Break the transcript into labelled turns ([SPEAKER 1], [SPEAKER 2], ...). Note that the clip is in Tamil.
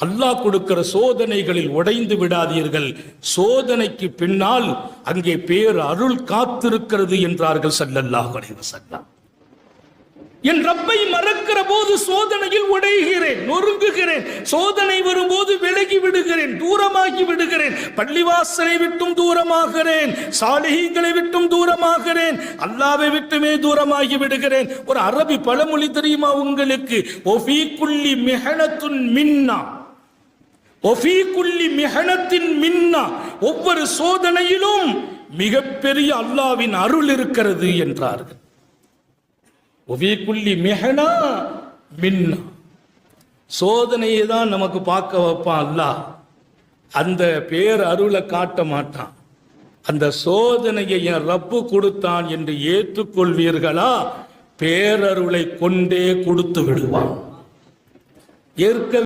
[SPEAKER 1] அல்லாஹ் கொடுக்கிற சோதனைகளில் உடைந்து விடாதீர்கள். சோதனைக்கு பின்னால் அங்கே பேர் அருள் காத்திருக்கிறது என்றார்கள் சல்லல்லாஹ் அலைஹி என் ரப்பை மறக்கிற போது சோதனையில் உடைகிறேன் நொறுங்குகிறேன். சோதனை வரும்போது விலகி விடுகிறேன் தூரமாகி விடுகிறேன். பள்ளிவாசலை விட்டும் தூரமாகிறேன் சாலைகளை விட்டும் தூரமாகிறேன். அல்லாவை விட்டுமே தூரமாகி விடுகிறேன். ஒரு அரபி பழமொழி தெரியுமா உங்களுக்கு? மின்னா. ஒஃபி மின்னா ஒவ்வொரு சோதனையிலும் மிகப்பெரிய அல்லாவின் அருள் இருக்கிறது என்றார்கள். ஒவிக்குள்ளி மிகனா மின்னா. சோதனையை தான் நமக்கு பார்க்க வைப்பான் அல்லாஹ். அந்த பேர் அருளை காட்ட மாட்டான். அந்த சோதனையை என் ரப்பு கொடுத்தான் என்று ஏற்றுக்கொள்வீர்களா? பேரருளை கொண்டே கொடுத்து விடுவான். ஏற்க